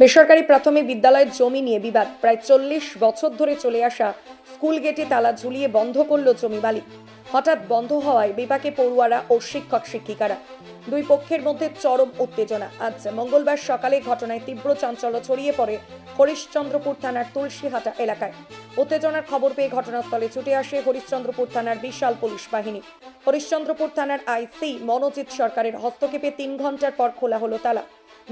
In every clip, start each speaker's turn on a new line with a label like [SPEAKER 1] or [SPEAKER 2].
[SPEAKER 1] বেসরকারি প্রাথমিক বিদ্যালয়ের জমি নিয়ে বিবাদ। প্রায় চল্লিশ বছর ধরে চলে আসা স্কুল গেটে তালা ঝুলিয়ে বন্ধ করল জমি মালিক। হঠাৎ বন্ধ হওয়ায় বিপাকে পড়ুয়ারা ও শিক্ষক শিক্ষিকারা। দুই পক্ষের মধ্যে চরম উত্তেজনা। আজ মঙ্গলবার সকালে ঘটনায় তীব্র চাঞ্চল্য ছড়িয়ে পড়ে হরিশ্চন্দ্রপুর থানার তুলসীহাটা এলাকায়। উত্তেজনার খবর পেয়ে ঘটনাস্থলে ছুটে আসে হরিশ্চন্দ্রপুর থানার বিশাল পুলিশ বাহিনী। হরিশ্চন্দ্রপুর থানার আইসি মনোজিৎ সরকারের হস্তক্ষেপে তিন ঘণ্টার পর খোলা হলো তালা।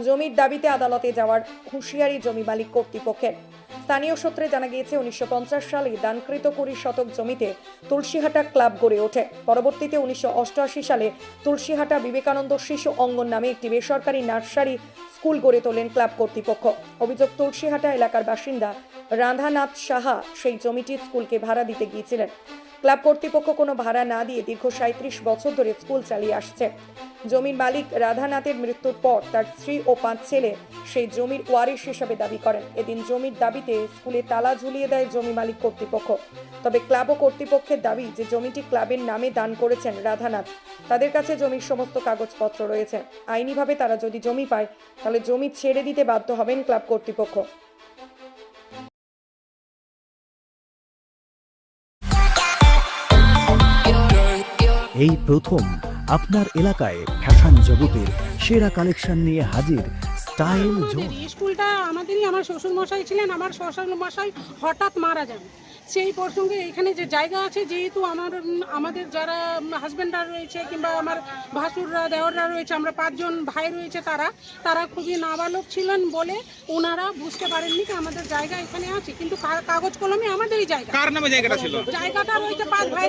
[SPEAKER 1] জমির দাবিতে আদালতে যাওয়ার হুঁশিয়ারি জমি মালিক কর্তৃপক্ষের। স্থানীয় সূত্রে জানা গিয়েছে, উনিশশো পঞ্চাশ সালে দানকৃত কুড়ি শতক জমিতে তুলসীহাটা ক্লাব গড়ে ওঠে। পরবর্তীতে উনিশশো অষ্টআশি সালে তুলসীহাটা বিবেকানন্দ শিশু অঙ্গন নামে একটি বেসরকারি নার্সারি স্কুল গড়ে তোলেন ক্লাব কর্তৃপক্ষ। অভিযোগ, তুলসীহাটা এলাকার বাসিন্দা রাধানাথ সাহা সেই জমিটির স্কুলকে ভাড়া দিতে গিয়েছিলেন। ক্লাব কর্তৃপক্ষ কোনো ভাড়া না দিয়ে দীর্ঘ সাঁত্রিশ বছর ধরে স্কুল চালিয়ে আসছে। জমির মালিক রাধানাথের মৃত্যুর পর তার স্ত্রী ও পাঁচ ছেলে সেই জমির ওয়ারিশ হিসাবে দাবি করেন। এদিন জমির দাবিতে স্কুলে তালা ঝুলিয়ে দেয় জমি মালিক কর্তৃপক্ষ। তবে ক্লাব ও কর্তৃপক্ষের দাবি যে জমিটি ক্লাবের নামে দান করেছেন রাধানাথ। তাদের কাছে জমির সমস্ত কাগজপত্র রয়েছে। আইনিভাবে তারা যদি জমি পায়, তাহলে জমি ছেড়ে দিতে বাধ্য হবেন ক্লাব কর্তৃপক্ষ।
[SPEAKER 2] এই প্রথম আপনার এলাকায় ফ্যাশন জগতের সেরা কালেকশন নিয়ে হাজির স্টাইল জোন।
[SPEAKER 3] স্কুলটা আমাদেরই আমার শ্বশুর মশাই ছিলেন আমার শ্বশুর মশাই হঠাৎ মারা যান। সেই প্রসঙ্গে এখানে যে জায়গা আছে যেহেতু আমার আমাদের যারা হাজব্যান্ডরা রয়েছে কিংবা আমার ভাসুররা দেওররা রয়েছে আমরা পাঁচজন ভাই রয়েছে তারা তারা খুবই নাবালক ছিলেন বলে ওনারা বুঝতে পারেননি যে আমাদের জায়গা এখানে আছে। কিন্তু কাগজ কলমে আমাদেরই জায়গা।
[SPEAKER 4] কার নামে জায়গাটা ছিল?
[SPEAKER 3] জায়গাটা রয়েছে পাঁচ ভাই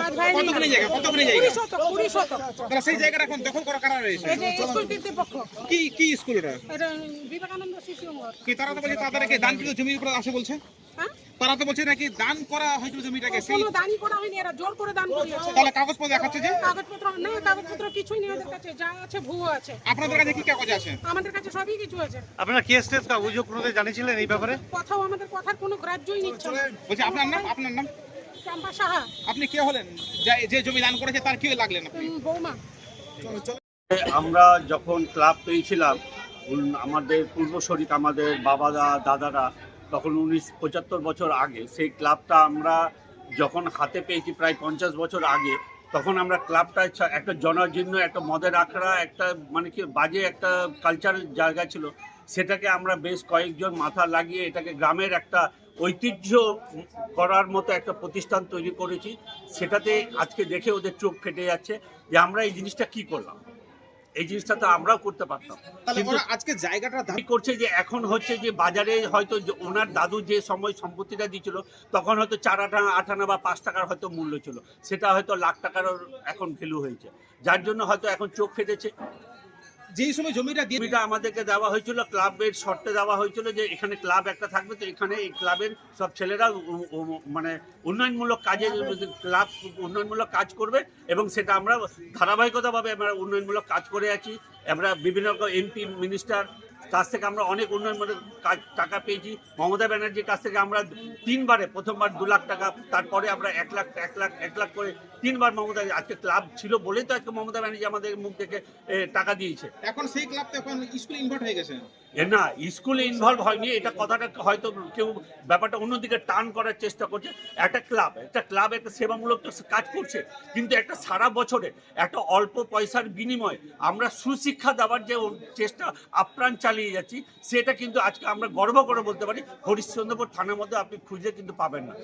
[SPEAKER 3] পাঁচ ভাইয়েরই
[SPEAKER 4] কতখানি
[SPEAKER 3] নামে।
[SPEAKER 4] জায়গা? কতখানি জায়গা?
[SPEAKER 3] কুড়ি শতক কুড়ি শতক।
[SPEAKER 4] তাহলে সেই জায়গাটা এখন দখল করা কারা রয়েছে?
[SPEAKER 3] এই যে স্কুল কর্তৃপক্ষ।
[SPEAKER 4] কি কি স্কুল এটা?
[SPEAKER 3] এটা বিবেকানন্দ শিশু।
[SPEAKER 4] কি তারা তো বলছে তাদেরকে দান জমির উপর আসে বলছে?
[SPEAKER 3] হ্যাঁ?
[SPEAKER 4] তারা তো বলছে নাকি দান করা হয়েছিল জমিটাকে সেই
[SPEAKER 3] কোনো দানই করা হয়নি এরা জোর করে দান করিয়েছে।
[SPEAKER 4] তাহলে কাগজপত্র দেখাচ্ছে যে?
[SPEAKER 3] কাগজপত্র না কাগজপত্র কিছুই নেই ওদের কাছে যা আছে ভুয়ো আছে।
[SPEAKER 4] আপনাদের কাছে কি কাগজ আছে?
[SPEAKER 3] আমাদের কাছে সবই কিছু আছে।
[SPEAKER 5] আপনারা কেস টেস বা অভিযোগ করতে জানিয়েছিলেন এই ব্যাপারে?
[SPEAKER 3] কথাও আমাদের কথার কোনো গ্রাহ্যই নিচ্ছে না।
[SPEAKER 4] বলছে আপনার নাম? আপনার নাম?
[SPEAKER 3] চম্পা সাহা।
[SPEAKER 4] আপনি কে হলেন? যে- যে জমি দান করেছে তার কি লাগলেন আপনি?
[SPEAKER 3] বৌমা।
[SPEAKER 6] আমরা যখন ক্লাব পেয়েছিলাম আমাদের পূর্বশরিক আমাদের বাবারা দাদারা তখন উনিশ পঁচাত্তর বছর আগে, সেই ক্লাবটা আমরা যখন হাতে পেয়েছি প্রায় পঞ্চাশ বছর আগে, তখন আমরা ক্লাবটা একটা জনজীর্ণ, একটা মদের আখড়া, একটা মানে কি বাজে একটা কালচারাল জায়গা ছিল। সেটাকে আমরা বেশ কয়েকজন মাথা লাগিয়ে এটাকে গ্রামের একটা ঐতিহ্য করার মতো একটা প্রতিষ্ঠান তৈরি করেছি। সেটাতে আজকে দেখে ওদের চোখ ফেটে যাচ্ছে যে আমরা এই জিনিসটা কি করলাম। এই জিনিসটা তো আমরাও করতে পারতাম। কিন্তু
[SPEAKER 4] আজকে জায়গাটা
[SPEAKER 6] করছে যে এখন হচ্ছে যে বাজারে হয়তো ওনার দাদু যে সময় সম্পত্তিটা দিয়েছিল তখন হয়তো চার আটানা আট আনা বা পাঁচ টাকার হয়তো মূল্য ছিল। সেটা হয়তো লাখ টাকারও এখন ভ্যালু হয়েছে। যার জন্য হয়তো এখন চোখ ফেটেছে
[SPEAKER 4] যেই সময় জমিটা দিয়ে
[SPEAKER 6] জমিটা আমাদেরকে দেওয়া হয়েছিল ক্লাবের শর্তে দেওয়া হয়েছিল যে এখানে ক্লাব একটা থাকবে তো এখানে এই ক্লাবের সব ছেলেরা মানে উন্নয়নমূলক কাজে ক্লাব উন্নয়নমূলক কাজ করবে এবং সেটা আমরা ধারাবাহিকতাভাবে আমরা উন্নয়নমূলক কাজ করে আছি। আমরা বিভিন্ন এমপি মিনিস্টার কাছ থেকে আমরা অনেক উন্নয়নমূলক কাজ, টাকা পেয়েছি। মমতা ব্যানার্জির কাছ থেকে আমরা তিনবারে, প্রথমবার দু লাখ টাকা, তারপরে আমরা এক লাখ এক লাখ এক লাখ করে তিনবার মমতা, আজকে ক্লাব ছিল বলেই তো আজকে মমতা ব্যানার্জি আমাদের মুখ থেকে টাকা দিয়েছে।
[SPEAKER 4] এখন সেই ক্লাব তো এখন স্কুল ইনভার্ট হয়ে গেছে।
[SPEAKER 6] না স্কুলে ইনভলভ হয়নি, এটা কথাটা হয়তো কেউ ব্যাপারটা অন্যদিকে টার্ন করার চেষ্টা করছে। একটা ক্লাব একটা ক্লাব একটা সেবামূলক কাজ করছে, কিন্তু একটা সারা বছরে একটা অল্প পয়সার বিনিময়ে আমরা সুশিক্ষা দেওয়ার যে চেষ্টা, আপ্রাণ চালিয়ে যাচ্ছি, সেটা কিন্তু আজকে আমরা গর্ব করে বলতে পারি। হরিশ্চন্দ্রপুর থানার মধ্যে আপনি খুঁজে কিন্তু পাবেন না।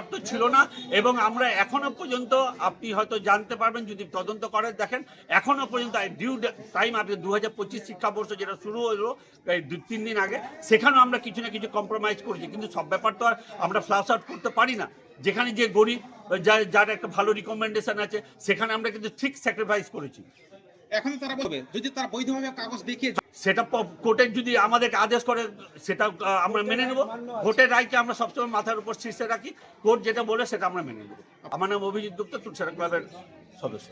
[SPEAKER 6] অর্থ ছিল না, এবং আমরা এখনও পর্যন্ত, আপনি হয়তো জানতে পারবেন, যদি তদন্ত করে দেখেন, এখনও পর্যন্ত ডিউ টাইম আপনি দু হাজার পঁচিশ শিক্ষাবর্ষ যেটা শুরু হলো দু তিন দিন আগে সেখানেও আমরা কিছু না কিছু কম্প্রোমাইজ করেছি। কিন্তু সব ব্যাপার তো আর আমরা ফ্লাশ আউট করতে পারি না। যেখানে যে গরিব যার যার একটা ভালো রিকমেন্ডেশন আছে সেখানে আমরা কিন্তু ঠিক স্যাক্রিফাইস করেছি।
[SPEAKER 4] এখন তারা বলবে যদি তারা বৈধভাবে কাগজ দেখিয়ে
[SPEAKER 6] সেটা কোর্টের যদি আমাদেরকে আদেশ করে সেটা আমরা মেনে নেব। ভোটের রায়কে আমরা সবসময় মাথার উপর শীর্ষে রাখি। কোর্ট যেটা বলে সেটা আমরা মেনে নেব। আমার নাম অভিজিৎ গুপ্ত তুলসারা ক্লাবের সদস্য।